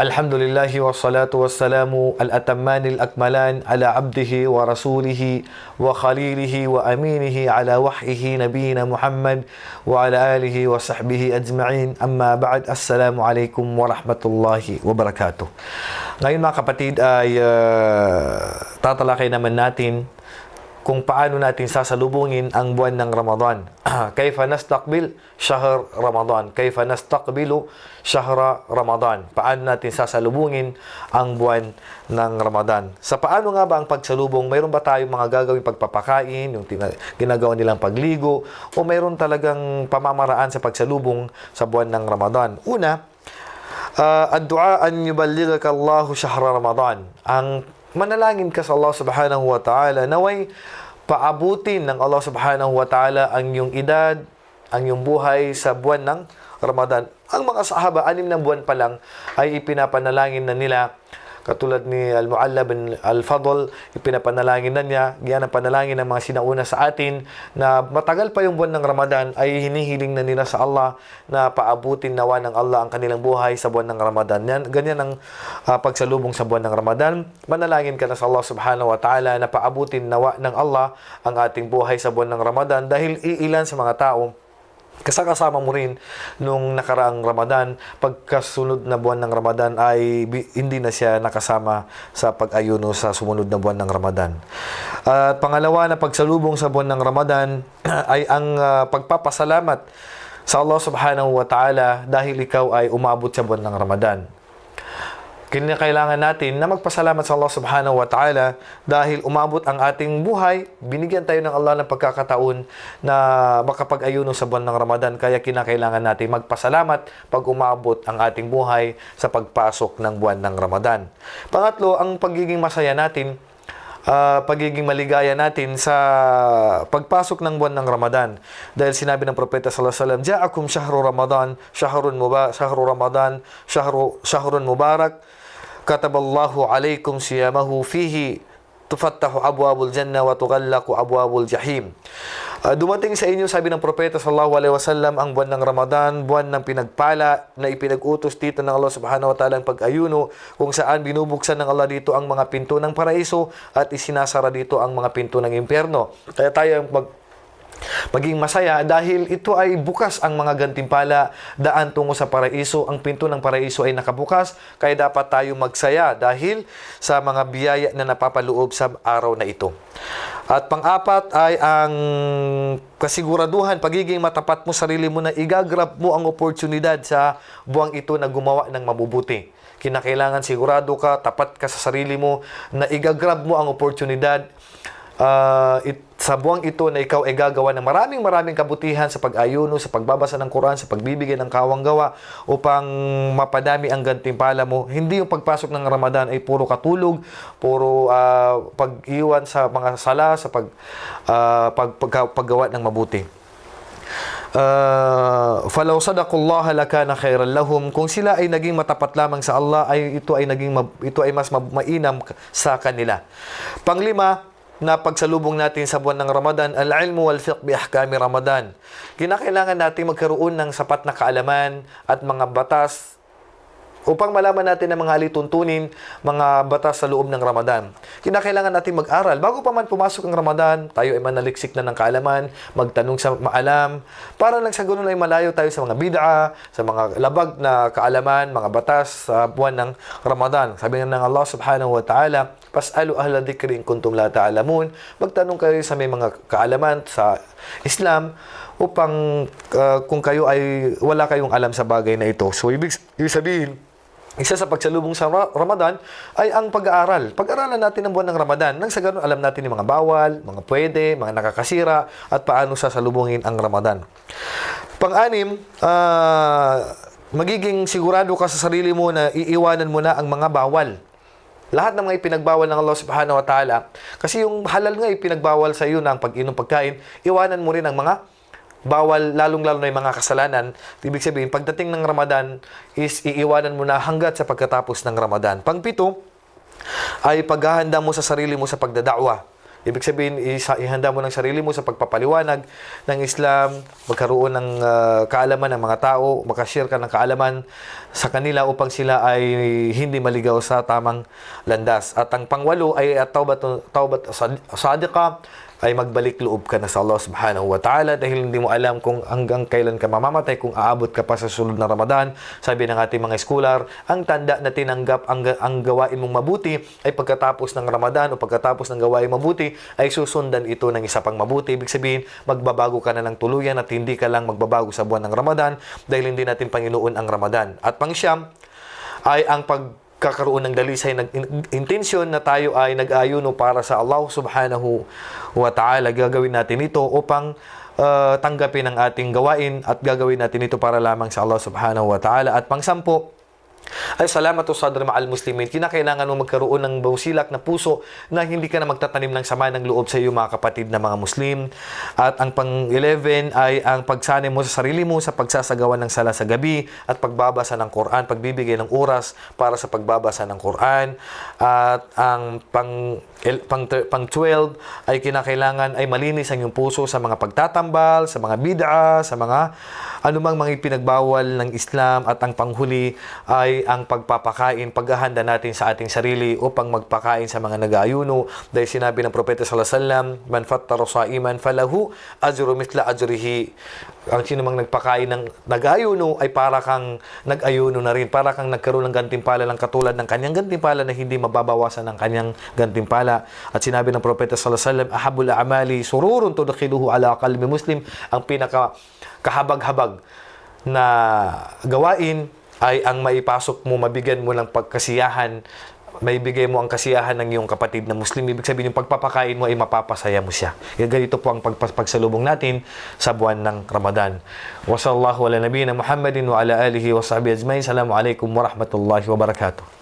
الحمد لله والصلاة والسلام الأتمان الأكملان على عبده ورسوله وخليله وأمينه على وحيه نبينا محمد وعلى آله وصحبه أجمعين. أما بعد السلام عليكم ورحمة الله وبركاته. Ngayon mga kapatid ay uh, tatalakay naman natin kung paano natin sasalubungin ang buwan ng Ramadan. Kaifa nastaqbil shahr Ramadan? Kaifa nastaqbilu shahra Ramadan? Paano natin sasalubungin ang buwan ng Ramadan? Sa paano nga ba ang pagsalubong? Mayroon ba tayong mga gagawing pagpapakain, yung ginagawa nilang pagligo, o mayroon talagang pamamaraan sa pagsalubong sa buwan ng Ramadan? Una, uh, ad-du'a an yuballighaka Allahu shahra Ramadan. Ang manalangin ka sa Allah subhanahu wa ta'ala naway paabutin ng Allah subhanahu wa ta'ala ang iyong edad, ang iyong buhay sa buwan ng Ramadan. Ang mga sahaba, anim na buwan pa lang, ay ipinapanalangin na nila katulad ni Al-Mu'alla bin Al-Fadl, ipinapanalangin na niya, yan ang panalangin ng mga sinauna sa atin, na matagal pa yung buwan ng Ramadan, ay hinihiling na nila sa Allah na paabutin nawa ng Allah ang kanilang buhay sa buwan ng Ramadan. Yan, ganyan ang uh, pagsalubong sa buwan ng Ramadan. Manalangin ka na sa Allah subhanahu wa ta'ala na paabutin nawa ng Allah ang ating buhay sa buwan ng Ramadan dahil iilan sa mga tao kasakasama mo rin nung nakaraang Ramadan, pagkasunod na buwan ng Ramadan ay hindi na siya nakasama sa pag-ayuno sa sumunod na buwan ng Ramadan. At pangalawa na pagsalubong sa buwan ng Ramadan ay ang uh, pagpapasalamat sa Allah subhanahu wa ta'ala dahil ikaw ay umabot sa buwan ng Ramadan kinakailangan natin na magpasalamat sa Allah subhanahu wa ta'ala dahil umabot ang ating buhay, binigyan tayo ng Allah ng pagkakataon na makapag-ayuno sa buwan ng Ramadan. Kaya kinakailangan natin magpasalamat pag umabot ang ating buhay sa pagpasok ng buwan ng Ramadan. Pangatlo, ang pagiging masaya natin uh, pagiging maligaya natin sa pagpasok ng buwan ng Ramadan. Dahil sinabi ng propeta sallallahu alaihi wasallam, "Ja'akum shahru Ramadan, shahrun mubarak, shahru Ramadan, shahru shahrun mubarak." Kataballahu alaikum siyamahu fihi tufattahu abwabul janna wa tughallaqu abwabul jahim. Uh, dumating sa inyo, sabi ng propeta sallallahu alaihi wasallam, ang buwan ng Ramadan, buwan ng pinagpala na ipinag-utos dito ng Allah subhanahu wa ta'ala ang pag-ayuno, kung saan binubuksan ng Allah dito ang mga pinto ng paraiso at isinasara dito ang mga pinto ng impyerno. Kaya tayo mag maging masaya dahil ito ay bukas ang mga gantimpala daan tungo sa paraiso. Ang pinto ng paraiso ay nakabukas, kaya dapat tayo magsaya dahil sa mga biyaya na napapaloob sa araw na ito. At pang-apat ay ang kasiguraduhan, pagiging matapat mo sarili mo na igagrab mo ang oportunidad sa buwang ito na gumawa ng mabubuti. Kinakailangan sigurado ka, tapat ka sa sarili mo na igagrab mo ang oportunidad uh, it, sa buwang ito na ikaw ay gagawa ng maraming maraming kabutihan sa pag-ayuno, sa pagbabasa ng Quran, sa pagbibigay ng kawang gawa upang mapadami ang gantimpala mo. Hindi yung pagpasok ng Ramadan ay puro katulog, puro uh, pag-iwan sa mga sala, sa pag, uh, pag, pag, paggawa ng mabuti. Uh, falaw sadaqullah lakana khairan lahum kung sila ay naging matapat lamang sa Allah ay ito ay naging ito ay mas mainam sa kanila panglima na pagsalubong natin sa buwan ng Ramadan, al-ilmu wal fiqh bi ahkami Ramadan. Kinakailangan natin magkaroon ng sapat na kaalaman at mga batas upang malaman natin ang mga alituntunin, mga batas sa loob ng Ramadan. Kinakailangan natin mag-aral. Bago pa man pumasok ang Ramadan, tayo ay manaliksik na ng kaalaman, magtanong sa maalam, para lang sa ganun ay malayo tayo sa mga bid'a, sa mga labag na kaalaman, mga batas sa buwan ng Ramadan. Sabi nga ng Allah subhanahu wa ta'ala, Pas'alu ahla dhikri in kuntum la ta'lamun. Magtanong kayo sa may mga kaalaman sa Islam upang uh, kung kayo ay wala kayong alam sa bagay na ito. So ibig, ibig sabihin, isa sa pagsalubong sa Ramadan ay ang pag-aaral. Pag-aralan natin ang buwan ng Ramadan. Nang sa ganun, alam natin yung mga bawal, mga pwede, mga nakakasira, at paano sasalubungin ang Ramadan. Pang-anim, uh, magiging sigurado ka sa sarili mo na iiwanan mo na ang mga bawal. Lahat ng mga ipinagbawal ng Allah subhanahu wa ta'ala, kasi yung halal nga ipinagbawal sa iyo na ang pag-inom pagkain, iwanan mo rin ang mga bawal lalong-lalo na yung mga kasalanan. Ibig sabihin, pagdating ng Ramadan is iiwanan mo na hanggat sa pagkatapos ng Ramadan. Pangpito, ay paghahanda mo sa sarili mo sa pagdadakwa. Ibig sabihin, ihanda mo ng sarili mo sa pagpapaliwanag ng Islam, magkaroon ng ah, kaalaman ng mga tao, makashare ka ng kaalaman sa kanila upang sila ay hindi maligaw sa tamang landas. At ang pangwalo ay at taubat, taubat sad- sadiqa ay magbalik loob ka na sa Allah subhanahu wa ta'ala dahil hindi mo alam kung hanggang kailan ka mamamatay, kung aabot ka pa sa sunod na Ramadan. Sabi ng ating mga scholar, ang tanda na tinanggap ang, ang gawain mong mabuti ay pagkatapos ng Ramadan o pagkatapos ng gawain mabuti ay susundan ito ng isa pang mabuti. Ibig sabihin, magbabago ka na ng tuluyan at hindi ka lang magbabago sa buwan ng Ramadan dahil hindi natin Panginoon ang Ramadan. At pangsyam ay ang pag kakaroon ng dalisay ng in- intensyon na tayo ay nag-ayuno para sa Allah subhanahu wa ta'ala. Gagawin natin ito upang uh, tanggapin ang ating gawain at gagawin natin ito para lamang sa Allah subhanahu wa ta'ala. At pangsampo, ay salamatu sadr ma'al muslimin. Kinakailangan mo magkaroon ng bausilak na puso na hindi ka na magtatanim ng sama ng loob sa iyo mga kapatid na mga Muslim. At ang pang-11 ay ang pagsanay mo sa sarili mo sa pagsasagawa ng sala sa gabi at pagbabasa ng Quran, pagbibigay ng oras para sa pagbabasa ng Quran. At ang pang pang, pang 12 ay kinakailangan ay malinis ang iyong puso sa mga pagtatambal, sa mga bid'a, sa mga anumang mga pinagbawal ng Islam at ang panghuli ay ang pagpapakain, paghahanda natin sa ating sarili upang magpakain sa mga nag-aayuno. Dahil sinabi ng Propeta sallallahu alaihi wasallam man fattara sa'iman falahu ajru mithla ajrihi. Ang sino mang nagpakain ng nag-ayuno ay para kang nag-ayuno na rin para kang nagkaroon ng gantimpala lang katulad ng kanyang gantimpala na hindi mababawasan ng kanyang gantimpala. At sinabi ng Propeta sallallahu alaihi wasallam ahabul a'mali sururun tudkhiluhu ala qalbi muslim. Ang pinaka kahabag-habag na gawain ay ang maipasok mo, mabigyan mo ng pagkasiyahan, maibigay mo ang kasiyahan ng iyong kapatid na Muslim. Ibig sabihin, yung pagpapakain mo ay mapapasaya mo siya. Kaya ganito po ang pagpas- pagsalubong natin sa buwan ng Ramadan. Wa sallallahu ala nabiyina Muhammadin wa ala alihi wa sahbihi ajmain. Assalamu alaikum warahmatullahi wabarakatuh.